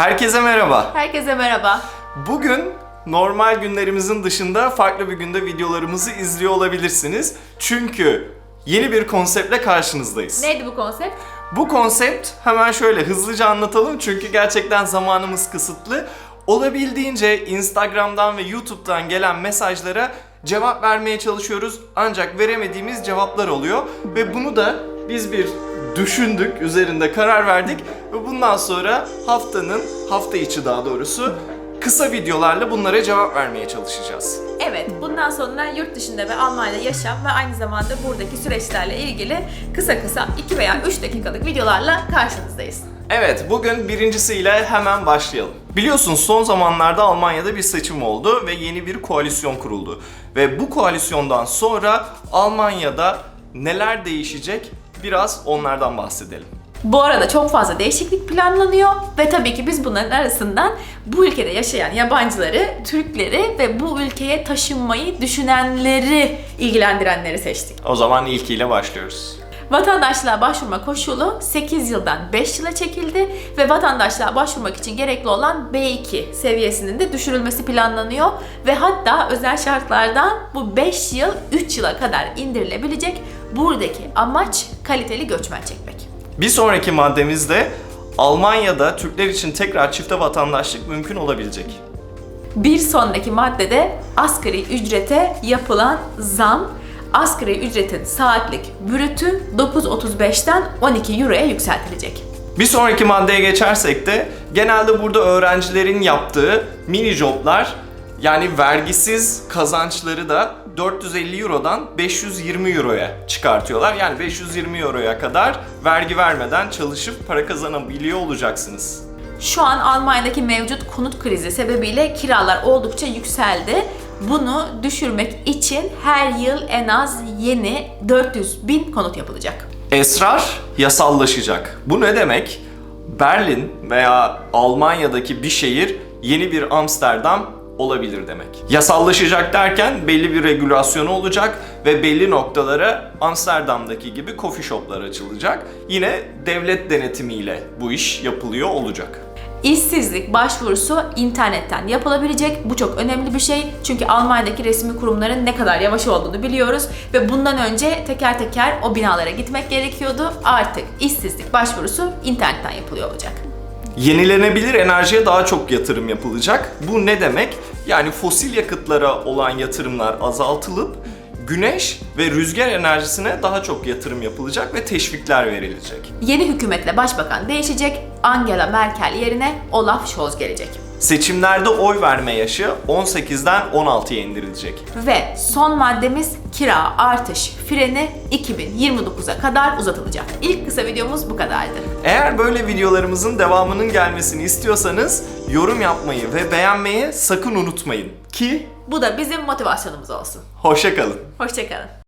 Herkese merhaba. Herkese merhaba. Bugün normal günlerimizin dışında farklı bir günde videolarımızı izliyor olabilirsiniz. Çünkü yeni bir konseptle karşınızdayız. Neydi bu konsept? Bu konsept hemen şöyle hızlıca anlatalım çünkü gerçekten zamanımız kısıtlı. Olabildiğince Instagram'dan ve YouTube'dan gelen mesajlara cevap vermeye çalışıyoruz ancak veremediğimiz cevaplar oluyor ve bunu da biz bir düşündük, üzerinde karar verdik ve bundan sonra haftanın, hafta içi daha doğrusu kısa videolarla bunlara cevap vermeye çalışacağız. Evet, bundan sonra yurt dışında ve Almanya'da yaşam ve aynı zamanda buradaki süreçlerle ilgili kısa kısa 2 veya 3 dakikalık videolarla karşınızdayız. Evet, bugün birincisiyle hemen başlayalım. Biliyorsunuz son zamanlarda Almanya'da bir seçim oldu ve yeni bir koalisyon kuruldu. Ve bu koalisyondan sonra Almanya'da neler değişecek biraz onlardan bahsedelim. Bu arada çok fazla değişiklik planlanıyor ve tabii ki biz bunların arasından bu ülkede yaşayan yabancıları, Türkleri ve bu ülkeye taşınmayı düşünenleri ilgilendirenleri seçtik. O zaman ilkiyle başlıyoruz. Vatandaşlığa başvurma koşulu 8 yıldan 5 yıla çekildi ve vatandaşlığa başvurmak için gerekli olan B2 seviyesinin de düşürülmesi planlanıyor ve hatta özel şartlardan bu 5 yıl 3 yıla kadar indirilebilecek. Buradaki amaç kaliteli göçmen çekmek. Bir sonraki maddemiz de Almanya'da Türkler için tekrar çifte vatandaşlık mümkün olabilecek. Bir sonraki maddede asgari ücrete yapılan zam asgari ücretin saatlik brütü 9.35'ten 12 euroya yükseltilecek. Bir sonraki maddeye geçersek de genelde burada öğrencilerin yaptığı mini joblar yani vergisiz kazançları da 450 Euro'dan 520 Euro'ya çıkartıyorlar. Yani 520 Euro'ya kadar vergi vermeden çalışıp para kazanabiliyor olacaksınız. Şu an Almanya'daki mevcut konut krizi sebebiyle kiralar oldukça yükseldi. Bunu düşürmek için her yıl en az yeni 400 bin konut yapılacak. Esrar yasallaşacak. Bu ne demek? Berlin veya Almanya'daki bir şehir yeni bir Amsterdam olabilir demek. Yasallaşacak derken belli bir regülasyonu olacak ve belli noktalara Amsterdam'daki gibi coffee shoplar açılacak. Yine devlet denetimiyle bu iş yapılıyor olacak. İşsizlik başvurusu internetten yapılabilecek. Bu çok önemli bir şey. Çünkü Almanya'daki resmi kurumların ne kadar yavaş olduğunu biliyoruz. Ve bundan önce teker teker o binalara gitmek gerekiyordu. Artık işsizlik başvurusu internetten yapılıyor olacak. Yenilenebilir enerjiye daha çok yatırım yapılacak. Bu ne demek? Yani fosil yakıtlara olan yatırımlar azaltılıp güneş ve rüzgar enerjisine daha çok yatırım yapılacak ve teşvikler verilecek. Yeni hükümetle başbakan değişecek. Angela Merkel yerine Olaf Scholz gelecek. Seçimlerde oy verme yaşı 18'den 16'ya indirilecek. Ve son maddemiz kira artış freni 2029'a kadar uzatılacak. İlk kısa videomuz bu kadardı. Eğer böyle videolarımızın devamının gelmesini istiyorsanız yorum yapmayı ve beğenmeyi sakın unutmayın. Ki Bu da bizim motivasyonumuz olsun. hoşça kalın. Hoşçakalın.